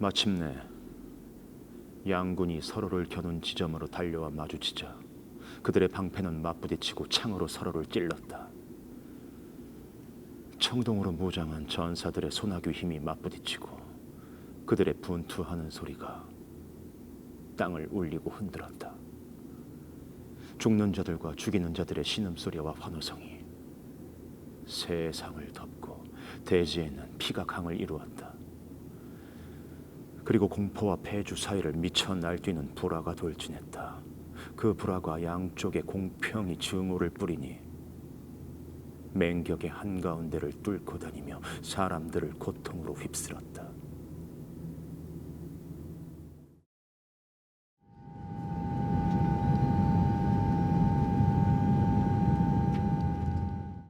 마침내 양군이 서로를 겨눈 지점으로 달려와 마주치자 그들의 방패는 맞부딪히고 창으로 서로를 찔렀다. 청동으로 무장한 전사들의 소나귀 힘이 맞부딪히고 그들의 분투하는 소리가 땅을 울리고 흔들었다. 죽는 자들과 죽이는 자들의 신음소리와 환호성이 세상을 덮고 대지에는 피가 강을 이루었다. 그리고 공포와 폐주 사이를 미쳐 날뛰는 불화가 돌진했다. 그 불화가 양쪽에 공평히 증오를 뿌리니 맹격의 한가운데를 뚫고 다니며 사람들을 고통으로 휩쓸었다.